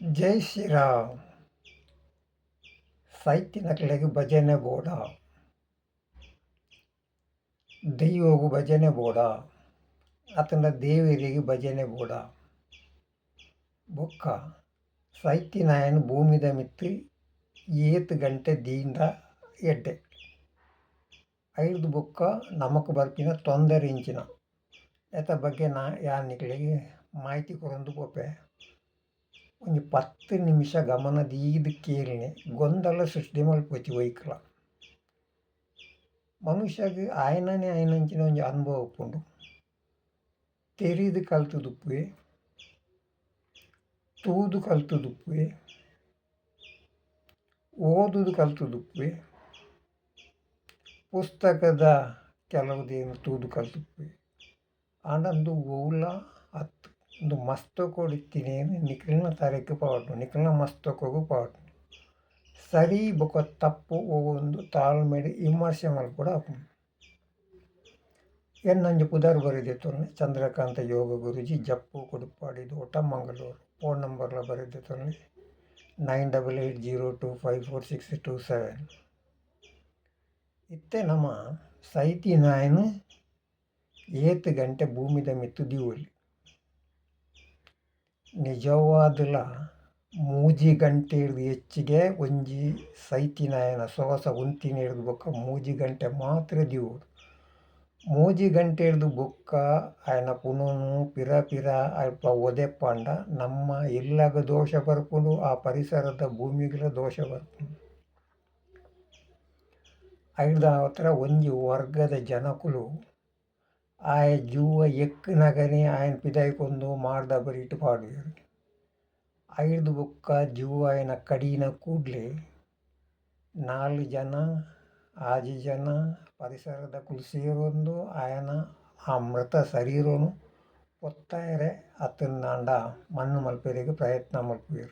ಜೈ ಶ್ರೀರಾಮ್. ಸೈತಿನಕ್ಲೆಗ್ ಭಜನೆ ಬೋಡ. ದೈವಗು ಭಜನೆ ಬೋಡ. ಆತನ ದೇವರಿಗೆ ಭಜನೆ ಬೋಡ. ಬೊಕ್ಕ, ಸೈತಿನಾಯನ್ ಭೂಮಿದ ಮಿತ್ತ್ ಏತ್ ಗಂಟೆ ದೀಂದ ಎಡ್ಡೆ. ಐದು ಬೊಕ್ಕ ನಮಕ್ ಬರ್ಪಿನ ತೊಂದರೆ ಇಂಚಿನ. ಎತ್ತ ಬಗ್ಗೆ ನಾ ಯಾರ ನಿಕ್ಲೆಗ್ ಮಾಹಿತಿ ಕೊರೊಂದು ಪೋಪೆ ಒಂಜಿ ಪತ್ತು ನಿಮಿಷ ಗಮನ ದೀದ್ ಕೇಳಿನೆ ಗೊಂದಲ ಸೃಷ್ಟಿ ಮಾಡ್ಕೋತಿ ಒಯ್ಕಲ ಮನುಷ್ಯಗೆ ಆಯ್ನೇ ಆಯ್ನಂಚಿನ ಒಂದು ಅನುಭವ ಉಪ್ಪುಂಡು ತೆರಿದ್ ಕಲ್ತುದುಪ್ಪುವೆ, ತೂದು ಕಲ್ತುದುಪ್ಪುವೆ, ಓದುದು ಕಲ್ತುದುಪ್ಪುವೆ, ಪುಸ್ತಕದ ಕೆಲವುದೇನು ತೂದು ಕಲ್ತುಪ್ಪುವೆ. ಆನಂದು ಓಲ ಅತ್ತು ಉಂದು ಮಸ್ತಕೊಡು ಇತ್ತಿನೇನು ನಿಕ್ಲೆನ ತರೆಗ್ ಪಾಡ್ಂಡು ನಿಕ್ಲೆನ ಕೊಗು ಪಾಡ್ಂಡು ಸರಿ ಬೊಕ ತಪ್ಪು ಒವು ತಾಳ್ಮೆಡ್ ವಿಮರ್ಶೆ ಮಲ್ಪುಡು ಆಪುಂಡು ಎನ್ನಂಚ ಪುದರ್ ಬರೆದೆತೊನೆ ಚಂದ್ರಕಾಂತ ಯೋಗ ಗುರುಜಿ, ಜಪ್ಪು, ಕುಡುಪಾಡಿ, ದೋಟ, ಮಂಗಳೂರು. ಫೋನ್ ನಂಬರ್ಲ ಬರೆದೆತೊನೆ nine double eight zero two five four six two seven. ಇತ್ತೆ ನಮ ಸೈತಿನಾಯನ್ ಏತ್ ಗಂಟೆ ಭೂಮಿದ ಮಿತ್ತು ದಿವೊಲಿ. ನಿಜವಾದುಲ ಮೂಜಿ ಗಂಟೆ ಹಿಡ್ದು ಹೆಚ್ಚಿಗೆ ಒಂಜಿ ಸೈತಿನಾಯನ ಸೊಗಸ ಉಂತಿನ ಹಿಡ್ದು ಬೊಕ್ಕ ಮೂಜಿ ಗಂಟೆ ಮಾತ್ರ ದಿವೊಡು ಮೂಜಿ ಗಂಟೆ ಹಿಡ್ದು ಬೊಕ್ಕ ಆಯನ ಪುನೊನು ಪಿರ ಪಿರ ಅಲ್ಪ ಒದೆ ಪಾಂಡ ನಮ್ಮ ಇಲ್ಲಗ ದೋಷ ಬರ್ಪುಂಡು, ಆ ಪರಿಸರದ ಭೂಮಿಗ್ಲ ದೋಷ ಬರ್ಪುಂಡು. ಐರ್ದ ಅವತ್ರ ಒಂಜಿ ವರ್ಗದ ಜನಕುಲು ಆಯ ಜೂವ ಎಕ್ಕ್ ನಗನೆ ಆಯನ ಪಿದಾಯ್ಕೊಂದು ಮಾಡ್ದ ಬರಿಟ್ ಪಾಡ್ವೆರ್ ಐರ್ದು ಬೊಕ್ಕ ಜೂವ ಆಯನ ಕಡೀನ ಕೂಡ್ಲೆ ನಾಲ್ ಜನ, ಆಜಿ ಜನ, ಪರಿಸರದ ಕುಲ್ಸೇರೊಂದು, ಆಯನ ಆ ಮೃತ ಶರೀರನು ಪೊತ್ತಾಯರೆ ಅತುಂಡಾಂಡ ಮಣ್ಣು ಮಲ್ಪೆರೆಗ್ ಪ್ರಯತ್ನ ಮಲ್ಪುವೆರ್.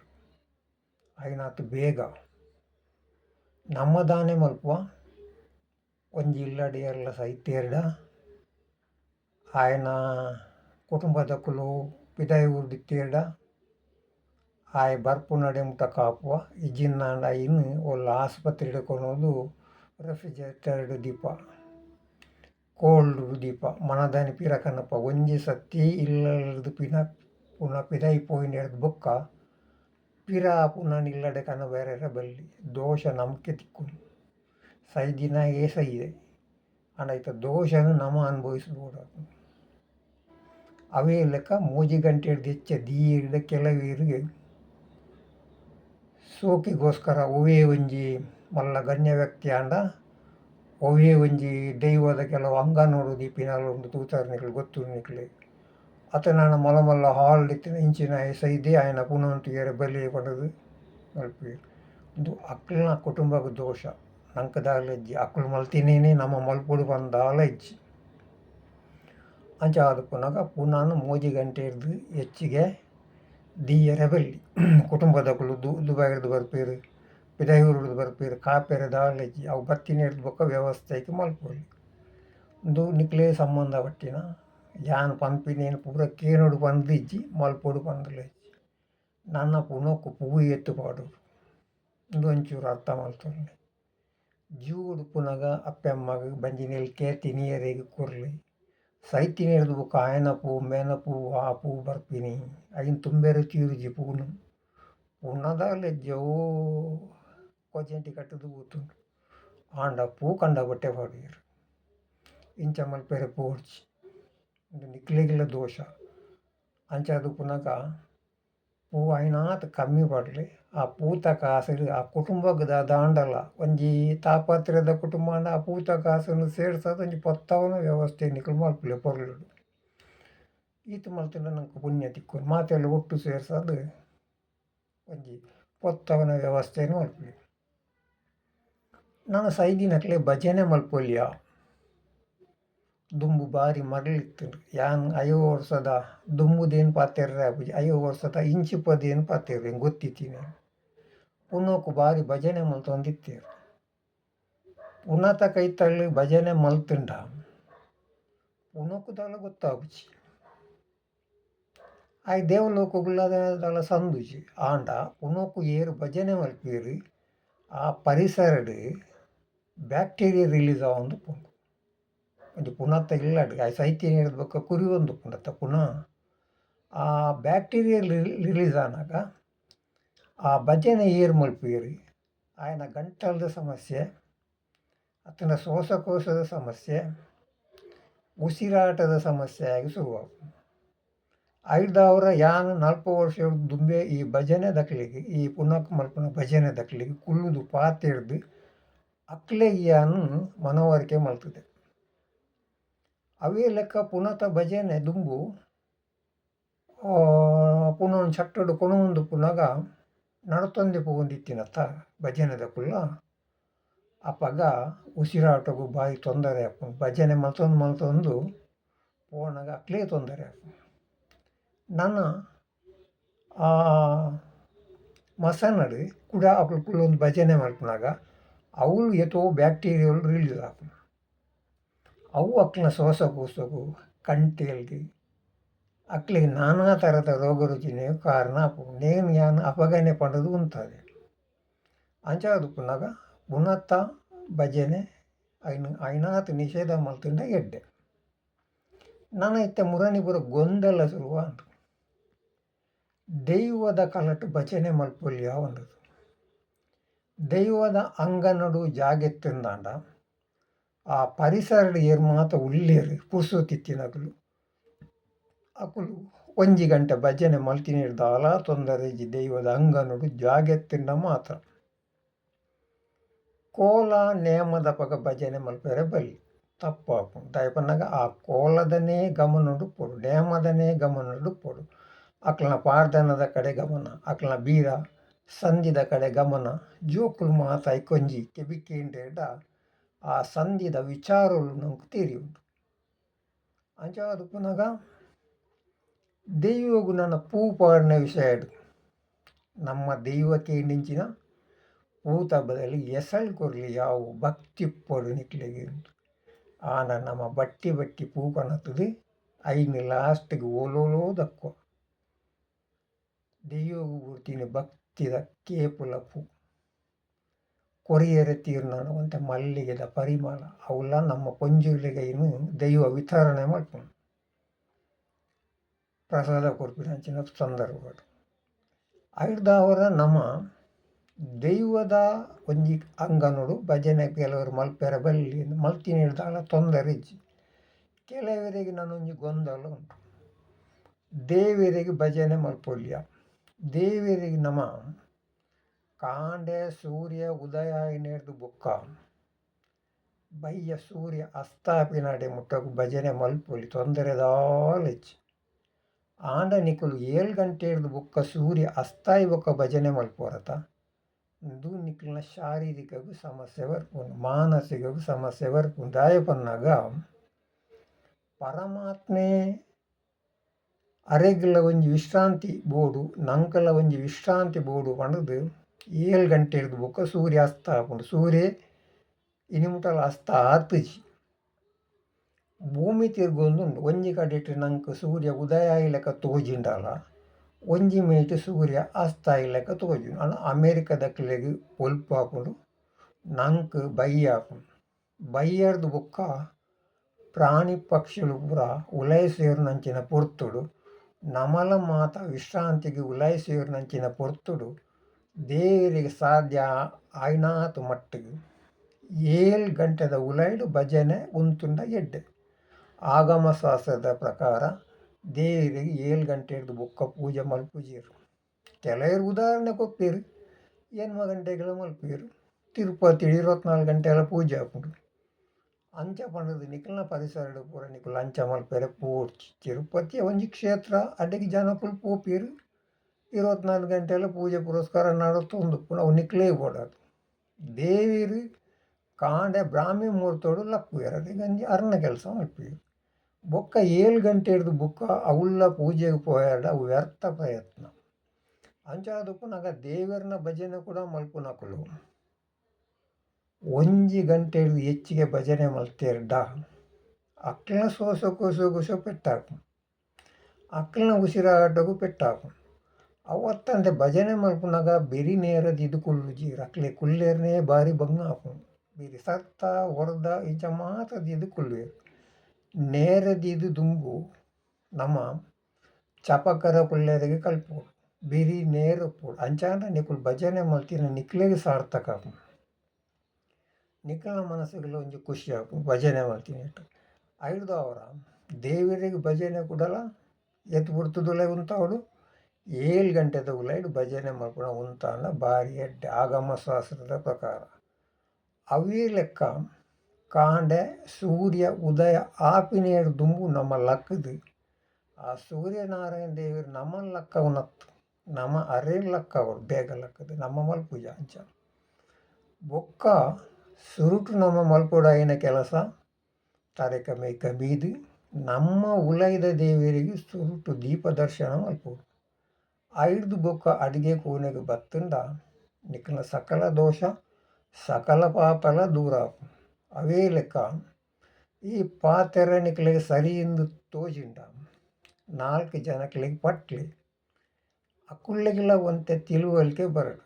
ಐನಾತ್ ಬೇಗ. ನಮ್ಮದಾನೆ ಮಲ್ಪುವ. ಒಂಜಿ ಇಲ್ಲಡಿಯರ್ಲ ಸೈತೇರ್ಡ ಆಯನ ಕುಟುಂಬದಕುಲು ಪಿದೈ ಉರ್ದಿತ್ತೇರ್ಡ ಆಯೆ ಬರ್ಪುನಡೆ ಮುಟ ಕಾಪುವ ಇಜ್ಜಿಂಡಾಂಡ ಐನ್ ಒಲ್ಲ ಆಸ್ಪತ್ರೆಡ್ ಕೊನೊಲು ರೆಫ್ರಿಜರೇಟರ್ಡ್ ದೀಪ ಕೋಲ್ಡ್ ದೀಪ ಮನದಾನೆ ಪಿರ ಕನ್ನಪ ಒಂಜಿ ಸತಿ ಇಲ್ಲಡ್ದ್ ಪಿನ ಪುನ ಪಿದೈ ಪೋಯಿನೆರ್ದ್ ಬೊಕ್ಕ ಪಿರ ಪುನಃ ಇಲ್ಲಡೆ ಕನ್ನ ಬೇರೆರೆ ಬಲ್ಲಿ ದೋಷ ನಮಕ್ಕೆ ತಿಕ್ಕುಂಡು ಸೈದಿನ ಏಸೈದೆ ಆಂಡ ಐತ ದೋಷನ್ ನಮ ಅನುಭವಿಸ್ಬೋಡು ಅವೇ ಲೆಕ್ಕ ಮೋಜಿ ಗಂಟೆ ಹಿಡ್ದೆಚ್ಚ ದೀರ್ಘ ಕೆಲವೇರಿಗೆ ಸೋಕಿಗೋಸ್ಕರ ಒವೇ ಒಂಜಿ ಮಲ್ಲ ಗಣ್ಯ ವ್ಯಕ್ತಿ ಆಂಡ ಒವೇ ಒಂಜಿ ದೈವದ ಕೆಲವು ಅಂಗ ನೋಡು ಇಪ್ಪಿನಲ ಉಂಡು ತೂತಾರ್ನಿಕ್ಲೆಗ್ ಗೊತ್ತುಂಡು ನಿಕ್ಲೆಗ್ ಅತನಾಂಡ ಮಲ್ಲ ಹಾಲ್ ಇತ್ತಿನ ಇಂಚಿನ ಎಸೈದೆ ಆಯನ ಪುನಂತಿಗೆರೆ ಬಲಿ ಪಂಡದ್ ಮಲ್ಪುವೆರ್ ಉಂದು ಅಕ್ಲ್ನ ಕುಟುಂಬಕ್ಕೆ ದೋಷ ನಂಕ್ ದಾಲ ಇಜ್ಜಿ ಅಕ್ಲ್ ಮಲ್ತಿನೇನೆ ನಮ್ಮ ಮಲ್ಪುಡು ಪಂದಾಲ ಇಜ್ಜಿ ಅಂಚ ಪುನಗ ಪುನಃ ಮೋಜಿ ಗಂಟೆ ಹಿಡ್ದು ಹೆಚ್ಚಿಗೆ ದಿ ಬಲ್ಲಿ ಕುಟುಂಬದಕುಲು ದು ದುಬೈರ್ದ್ ಬರ್ಪೆರ್ ಪಿದೈಊರ್ದ್ ಬರ್ಪೆರ್, ಕಾಪೆರೆ ಇಜ್ಜಿ ಅವು ಬತ್ತಿನೆರ್ದ್ ಬೊಕ ವ್ಯವಸ್ಥೆ ಐತಿ ಮಲ್ಕೊಳ್ಳಿ ಒಂದು ನಿಕ್ಲೆ ಸಂಬಂಧ ಪಟ್ಟಿನ ಯಾನ್ ಪಂಪಿನೇನು ಪೂರ ಕೇನೋಡು ಪಂದ್ ಇಜ್ಜಿ ಮಲ್ಪೊಡು ಪಂದುಲ ನನ್ನ ಪುನೊಕ್ಕು ಪೂ ಎತ್ತು ಒಂದು ಒಂಚೂರು ಅರ್ಥ ಮಲ್ತೊಂಡೆ ಜೂಡು ಪುನಗ ಅಪ್ಪೆಮ್ಮಗ್ ಬಂಜಿನೆಲ್ ಕೇತಿ ನೀರಿಗೆ ಕೊರ್ಲೆ. ಸೈತಿನೆರ್ದ್ എഴുതുമ്പോൾ കായനപ്പൂ ಪೂ ആ പൂ ಬರ್ಪಿನಿ ಐನ್ ತುಂಬೆರೆ ತೀರುಜಿ ಪೂನು. ಪುನಃ ಜೋ ಕೊಜೆಂಟಿ ಕಟ್ಟದು ಪೂತುಂಡು ಆಂಡ ಪೂ ಕಂಡ ಬಟ್ಟೆ ಪಾಡ್ವೆರ್ ಇಂಚ ಮಲ್ಪೆರೆ ಪೋಡ್ಚಿ. ಉಂದು ನಿಕ್ಲೆಗ್ಲ ದೋಷ. ಅಂಚಾದ್ ಉಪ್ಪುನಗ ಐನಾತ್ ಕಮ್ಮಿ ಬರಲಿ ಆ ಪೂತ ಕಾಸಡ್ ಆ ಕುಟುಂಬಗ್ ದಾಂಡಲ, ಒಂಜಿ ತಾಪತ್ರದ ಕುಟುಂಬ ಆಂಡ ಆ ಪೂತ ಕಾಸನ್ನು ಸೇರ್ಸೋದು ಒಂಜಿ ಪೊತ್ತವನ ವ್ಯವಸ್ಥೆ ನಿಕುಲು ಮಲ್ಪುಲೆ ಪೊರ್ಲುಡು. ಈತ ಮಲ್ತುಂಡ ನಂಗೆ ಪುಣ್ಯ ತಿಕ್ಕುಂಡು ಮಾತೆಲ್ಲ ಒಟ್ಟು ಸೇರ್ಸೋದು ಒಂಜಿ ಪೊತ್ತವನ ವ್ಯವಸ್ಥೆನ್ ಮಲ್ಪುಲಿ. ನಾನು ಸೈದಿನಕ್ಲೆ ಭಜನೆ ಮಲ್ಪೊಲಿಯ. ದುಂಬು ಬಾರಿ ಮರಳಿತ್ತುಂಡು ಯಾನ್ ಐವ ವರ್ಷದ ದುಂಬುದೇನು ಪಾತೆರ್ರೆ ಆಪುಜಿ ಐವ ವರ್ಷದ ಇಂಚಿಪ್ಪದೇನು ಪಾತೆರ್ರೆ ಗೊತ್ತಿತ್ತಿನ ಪುನೋಕು ಬಾರಿ ಭಜನೆ ಮಲ್ತೊಂದಿತ್ತೆರ್ ಪುನತ ಕೈತಲ್ ಭಜನೆ ಮಲ್ತುಂಡ ಪುನೋಕು ದಾಲ ಗೊತ್ತಾಪುಜಿ ಆಯ್ ದೇವಲೋಕಗುಳ್ಳಾದ ಸಂದುಜಿ ಆಂಡ ಪುನೋಕು ಏರು ಭಜನೆ ಮಲ್ಪೆರ್. ಆ ಪರಿಸರಡ್ ಬ್ಯಾಕ್ಟೀರಿಯಾ ರಿಲೀಸ್ ಆವೊಂದುಪ್ಪುಂಡು ಒಂಜಿ ಪುನತ ಇಲ್ಲ. ಆಯೆ ಆ ಸಾಹಿತ್ಯ ಬೊಕ ಕುರಿ ಒಂದುಪ್ಪುಂಡತ್ತ ಪುನಃ. ಆ ಬ್ಯಾಕ್ಟೀರಿಯಲ್ ರಿಲೀಸ್ ಆದಾಗ ಆ ಭಜನೆ ಏರ್ ಮಲ್ಪೀರಿ ಆಯನ ಗಂಟಲದ ಸಮಸ್ಯೆ, ಆತನ ಶ್ವಾಸಕೋಶದ ಸಮಸ್ಯೆ, ಉಸಿರಾಟದ ಸಮಸ್ಯೆ ಆಗಿ ಶುರುವಾಪುಂಡು ಐದಾವರ ಯಾನ್ ನಾಲ್ಕು ವರ್ಷ ದುಂಬೆ ಈ ಭಜನೆ ದಕ್ಕಲಿಗೆ ಈ ಪುನಕ್ ಮಲ್ಪನ ಭಜನೆ ದಕ್ಕಲಿಗೆ ಕುಲ್ಲುದು ಹಿಡ್ದು ಅಕ್ಲೆಗೆ ಯಾನ್ ಮನವರಿಕೆ ಮಲ್ತುದೆ ಅವೇ ಲೆಕ್ಕ ಪುನತ ಭಜನೆ ದುಂಬು ಪುನಃ ಒಂಜಿ ಚಟ್ಟುಡು ಕೊನೊಂದುಪ್ಪುನಗ ನಡತೊಂದೆ ಪೋವೊಂದಿತ್ತಿನತ್ತ ಭಜನೆದ ಕುಲ್ಲ ಅಪಗ ಉಸಿರಾಟಗು ಬಾಯಿ ತೊಂದರೆ ಆಪುಂಡು ಭಜನೆ ಮಲ್ತೊಂದು ಮಲ್ತೊಂದು ಪೋಣಗ ಅಕ್ಲೇ ತೊಂದರೆ ನನ್ನ, ಆ, ಮಸನಡ್ ಕುಡ ಅಕುಲು ಕುಲ್ಲೊಂದು ಭಜನೆ ಮಲ್ಪುನಾಗ ಅವಳು ಏತೋ ಬ್ಯಾಕ್ಟೀರಿಯಲ್ ರಿಲೀಸ್ ಆಪುಂಡು ಅವು ಅಕ್ಲ್ನ ಶ್ವಾಸಕೋಶಗ್ ಕಂಟೆಲ್ಗ್ ಅಕ್ಲೆಗ್ ನಾನಾ ಥರದ ರೋಗ ರುಜಿನೆಗ್ ಕಾರಣ ಆಪುಂಡು ನೇನು ಅಪಗನೆ ಪಂಡದ್ ಉಂತದೆ ಅಂಚಾದಿಪ್ಪುನಗ ಪುನತ ಭಜನೆ ಐನ್, ಐನಾತ್ ನಿಷೇಧ ಮಲ್ತುಂಡ ಎಡ್ಡೆ. ನನ ಇತ್ತೆ ಮುರನಿ ಪೂರ ಗೊಂದಲ ಶುರುವಾಂಡು ದೈವದ ಕಲಟ್ ಭಜನೆ ಮಲ್ಪೊಲಿ ಆವೊಂದುಂಡು ದೈವದ ಅಂಗನಡು ಜಾಗೆತ್ತುಂದಾಂಡ ಆ ಪರಿಸರಡ್ ಏರು ಮಾತ ಉಲ್ಲೆರ್ ಪುರ್ಸೊತ್ತಿತ್ತಿನಕುಲು ಅಕುಲು ಒಂಜಿ ಗಂಟೆ ಭಜನೆ ಮಲ್ತಿನಿಡ್ ದಾಲ, ತೊಂದರೆ ದೈವದ ಅಂಗನುಡು ಜಾಗೆತ್ತುಂಡ ಮಾತ್ರ. ಕೋಲ ನೇಮದ ಪಗ ಭಜನೆ ಮಲ್ಪೆರೆ ಬಲ್ಲಿ. ತಪ್ಪು ಆಪುಂಡು ದಾಯೆ ಪನ್ನಗ ಆ ಕೋಲದನೇ ಗಮನಡು ಪೊಡು, ನೇಮದನೇ ಗಮನಡು ಪೊಡು. ಅಕ್ಲ್ನ ಪಾರ್ದನದ ಕಡೆ ಗಮನ, ಅಕ್ಲ್ನ ಬೀರ ಸಂದಿದ ಕಡೆ ಗಮನ, ಜೋಕುಲು ಮಾತ ಐಕೊಂಜಿ ಕೆಬಿಕೆಂಡೆಡ ಆ ಸಂದಿದ ವಿಚಾರೊಲು ನಮಕ್ ತೆರಿಯುಂಡು ಅಂಚಾದಿಪ್ಪುನಗ ದೈವಗ್ ನನ ಪೂ ವಿಷಯ ವಿಷಯಡ್ ನಮ್ಮ ದೈವಕ್ಕೆ ನಿಂಚಿನ ಪೂತ ಬದಲಿ ಎಸಳು ಕೊರಲಿ ಯಾವು ಭಕ್ತಿ ಇಪ್ಪೊಡು ನಿಕ್ಲೆಗ್ ಆನ ನಮ್ಮ ಬಟ್ಟಿ ಬಟ್ಟಿ ಪೂ ಪನತುದು ಐನ್ ಲಾಸ್ಟ್ಗೆ ಓಲೋಲೋ ದಕ್ಕುವ ದೈವಗ್ ಗುರ್ತಿನ ಭಕ್ತಿದ ಕೇಪುಲ ಪೂ ಒಂತೆ ಮಲ್ಲಿಗೆದ ಪರಿಮಳ ಅವುಲ ನಮ್ಮ ಪೊಂಜುಲೆಗೈನ್ ದೈವ ವಿತರಣೆ ಮಲ್ಪುಂಡು ಪ್ರಸಾದ ಕೊರ್ಪಿನಂಚಿನ ಸಂದರ್ಭಗಳು ಐಟ್ ನಮ್ಮ ನಮ ದೈವದ ಒಂಜಿ ಅಂಗನೋಡು ಭಜನೆ ಕೆಲವರು ಮಲ್ಪೆರ ಬಲ್ಲಿ ಮಲ್ತಿನಿಡ್ ದಾಲ ತೊಂದರೆ ಇಜ್ಜಿ. ಕೆಲವೆರೆಗ್ ನನೊಂಜಿ ಗೊಂದಲ ಉಂಟು. ದೇವರಿಗೆ ಭಜನೆ ಮಲ್ಪೊಲ್ಯ. ದೇವರಿಗೆ ನಮ ಕಾಂಡೆ ಸೂರ್ಯ ಉದಯ ಆಯಿನೆರ್ದ್ ಬೊಕ್ಕ. ಬಯ್ಯ ಸೂರ್ಯ ಅಸ್ತಾಪಿನಡೆ ಮುಟ್ಟಗ್ ಭಜನೆ ಮಲ್ಪೊಲಿ, ತೊಂದರೆ ದಾಲ ಇಜ್ಜಿ ಆಂಡ ನಿಕುಲು ಏಳ್ ಗಂಟೆರ್ದ್ ಬೊಕ್ಕ ಸೂರ್ಯ ಅಸ್ತಾಯಿ ಬೊಕ್ಕ ಭಜನೆ ಮಲ್ಪೋರತ ಉಂದು ನಿಕುಲ್ನ ಶಾರೀರಿಕಗ್ ಸಮಸ್ಯೆ ಬರ್ಪುಂಡು ಮಾನಸಿಕಗ್ ಸಮಸ್ಯೆ ಬರ್ಪುಂಡು ದಾಯೆ ಪನ್ನಗ ಪರಮಾತ್ಮೆ, ಅರೆಗ್ಲ ಒಂಜಿ ವಿಶ್ರಾಂತಿ ಬೋಡು, ನಂಕಲ ಒಂಜಿ ವಿಶ್ರಾಂತಿ ಬೋಡು ಪಂಡ್ದ್. ಏಳ್ ಹಿಡಿದು ಬೊಕ ಸೂರ್ಯ ಅಸ್ತ ಆಪುಂಡು ಸೂರ್ಯ ಇನಿಮುಟಲ ಅಸ್ತ ಆತುಜಿ ಭೂಮಿ ತಿರ್ಗೊಂದುಂಡು ಒಂಜಿ ಕಡೆಟ್ ನಂಕ್ ಸೂರ್ಯ ಉದಯ ಆಯಿಲೆಕ ತೋಜಿಂಡಲ ಒಂಜಿ ಮೇಟ್ ಸೂರ್ಯ ಅಸ್ತ ಆಯಿಲೆಕ ತೋಜುಂಡು ಆಂಡ ಅಮೆರಿಕ ದಕ್ಲೆಗ್ ಒಲ್ಪು ಆಪುಂಡು ನಂಕ್ ಬಯ್ಯ ಆಪುಂಡು ಬೈಯರ್ದು ಬೊಕ್ಕ ಪ್ರಾಣಿ ಪಕ್ಷಿಗಳು ಪೂರ ಉಲಯ ಸೇರು ನಂಚಿನ ಪೊರ್ತುಡು. ನಮಲ ಮಾತ ವಿಶ್ರಾಂತಿಗೆ ಉಲಾಯಿ ಸೇರುನಂಚಿನ ಪೊರ್ತುಡು. ದೇವೆರೆಗ್ ಸಾಧ್ಯ ಆಯ್ನಾತು ಮಟ್ಟಗ್ ಏಳು ಗಂಟೆದ ಉಲೈಡು ಭಜನೆ ಉಂತುಂಡ ಎಡ್ಡೆ. ಆಗಮ ಶಾಸ್ತ್ರದ ಪ್ರಕಾರ ದೇವೆರೆಗ್ ಗಂಟೆ ಹಿಡ್ದು ಬೊಕ್ಕ ಪೂಜೆ ಮಲ್ಪುಜೆರ್. ಕೆಲವರು ಉದಾಹರಣೆ ಕೊಪ್ಪೆರ್. ಎನ್ಮ ಗಂಟೆಗಳ ಮಲ್ಪುವೆರ್ ತಿರುಪತಿ ಇರುವತ್ನಾಲ್ಕು ಗಂಟೆಗಳ ಪೂಜೆ ಆಪುಂಡು ಅಂಚ ಪಂಡದ್ ನಿಕಲ್ನ ಪರಿಸರಡ್ ಪೂರ ನಿಕುಲು ಅಂಚ ಮಲ್ಪೆರೆ ಪೂರ್ತಿ ತಿರುಪತಿ ಒಂಜಿ ಕ್ಷೇತ್ರ ಅಡೆಗ್ ಜನಕುಲು ಪೋಪೆರ್. ಇರುವತ್ನಾಲ್ಕು ಗಂಟೆಲ ಪೂಜೆ ಪುರಸ್ಕಾರ ನಡತೊಂದುಪ್ಪುಂಡು ಅವು ನಿಕ್ಲೆಗ್ ಬೋಡಾದ್ ದೇವೆರ್ ಕಾಂಡೆ ಬ್ರಾಹ್ಮಿ ಮುಹೂರ್ತೋಡು ಲಪ್ಪುವೆರ್ ಅಡೆಗ್ ಗಂಜಿ ಅರ್ನ ಕೆಲಸ ಮಲ್ಪುವೆರ್ ಬೊಕ್ಕ ಏಳು ಗಂಟೆ ಹಿಡಿದು ಬುಕ್ಕ ಅವುಲ್ಲ ಪೂಜೆಗ್ ಪೋಯಾಡ ವ್ಯರ್ಥ ಪ್ರಯತ್ನ. ಅಂಚಾದಿಪ್ಪುನಗ ದೇವೆರ್ನ ಭಜನೆ ಕೂಡ ಮಲ್ಪುನಕುಲು ಒಂಜಿ ಗಂಟೆರ್ದ್ ಹೆಚ್ಚಿಗೆ ಭಜನೆ ಮಲ್ತೆರ್ಡ. ಅಕ್ಲ್ನ ಸೋಸಕ್ಕೂ ಸಹ ಪೆಟ್ಟಾಕು. ಅಕ್ಲಿನ ಉಸಿರಾಟಕ್ಕೂ ಪೆಟ್ಟಾಪುಂಡು ಅವತ್ತಂದೆ ಭಜನೆ ಮಲ್ಪುನಗ ಬೆರಿ ನೇರ ಇದು ಕುಲ್ಲುಜಿ ರಕ್ಲೆ ಕುಲ್ಲೆರ್ನೇ ಬಾರಿ ಬಂಗ ಆಪುಂಡು ಬಿರಿ ಸತ್ತ ಹೊರದ ಇಂಚ ಇದು ಕುಲ್ವೆರ್ ನೇರದ ಇದು ದುಂಬು, ನಮ್ಮ ಚಪಕರ ಕುಲ್ಲೆರೆಗೆ ಕಲ್ಪುಡು ಬಿರಿ ನೇರ ಉಪ್ಪುಡು ಅಂಚಾನ ನಿಕುಲ್ ಭಜನೆ ಮಲ್ತಿನ ನಿಕ್ಲೆಗ್ ಸಾರ್ಥಕ ನಿಕಲ್ನ ಮನಸ್ಸುಗಳ ಒಂಜಿ ಖುಷಿ ಹಾಕು ಭಜನೆ ಮಾಡ್ತೀನಿ ಇಟ್ಟು. ಐದು ಅವರ, ದೇವೆರೆಗ್ ಭಜನೆ ಕುಡಲ ಎತ್ತು ಬುಡ್ತುದುಲೆ ಉಂತಾವಡು ಏಳು ಗಂಟೆದ ಉಲೈಡ್ ಭಜನೆ ಉಂತಾಂಡ ಬಾರಿ ಎಡ್ಡೆ ಆಗಮ ಶಾಸ್ತ್ರದ ಪ್ರಕಾರ. ಅವೇ ಲೆಕ್ಕ. ಕಾಂಡೆ, ಸೂರ್ಯ, ಉದಯ ಆಪಿನೇರ್ ದುಂಬು ನಮ್ಮ ಲಕ್ಕದು ಆ ಸೂರ್ಯನಾರಾಯಣ ದೇವರು ನಮ್ಮ ಲಕ್ಕ ಉನತ್ತು ನಮ್ಮ ಅರೆ ಲಕ್ಕ ಅವರು, ಬೇಗ ಲಕ್ಕದು ನಮ್ಮ ಮಲ್ಪುಜ ಅಂಚ. ಬೊಕ್ಕ ಸುರುಟು ನಮ್ಮ ಮಲ್ಪುಡ ಐನ ಕೆಲಸ? ತರೆಕ ಮೇಕ ಬೀದಿ ನಮ್ಮ ಉಲಯದ ದೇವರಿಗೆ ಸುರುಟು ದೀಪ ದರ್ಶನ ಮಲ್ಪುಡು ಐದು ಬೊಕ್ಕ ಅಡಿಗೆ ಕೋಣೆಗೆ ಬತ್ತಂಡ ನಿಕ್ಲ ಸಕಲ ದೋಷ, ಸಕಲ ಪಾಪಲ ದೂರ. ಅವೇ ಲೆಕ್ಕ. ಈ ಪಾತೆರ ನಿಕ್ಕಲಿಗೆ ಸರಿ ಎಂದು ತೋಜಿಂಡ ನಾಲ್ಕು ಜನಕ್ಲೆಗ್ ಪಟ್ಲಿ. ಅಕುಲ್ಲೆಗಿಲ್ಲ ಒಂತೆ ತಿಳುವಳಿಕೆ ಬರಡು.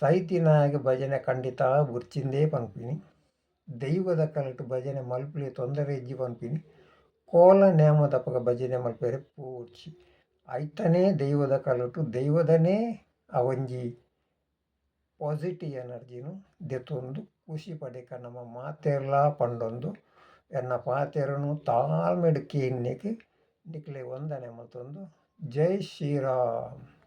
ಸೈತಿನಾಗೆ ಭಜನೆ ಖಂಡಿತ ಬುರ್ಚಿಂದೇ ಪನ್ಪಿನಿ. ದೈವದ ಕಲಟು ಭಜನೆ ಮಲ್ಪಲಿ ತೊಂದರೆ ಇಜ್ಜಿ ಪನ್ಪಿನಿ. ಕೋಲ ನೇಮದಪ್ಪಗ ಭಜನೆ ಮಲ್ಪೇರೆ ಪೂರ್ಚಿ. ಐತನೇ ದೈವದ ಕಲಟು, ದೈವದನೇ ಅವಂಜಿ ಪಾಸಿಟಿವ್ ಎನರ್ಜಿನು ದೆತ್ತೊಂದು, ಖುಷಿ ಪಡೆಕ ನಮ್ಮ ಮಾತೆರ್ಲ ಪಂಡೊಂದು. ಎನ್ನ ಪಾತೆರನು ತಾಳ್ಮೆಡು ಕೇನ್ನೆಗ್ ನಿಕ್ಲೆ ವಂದನೆ ಮತ್ತೊಂದು. ಜೈ ಶ್ರೀರಾಮ್.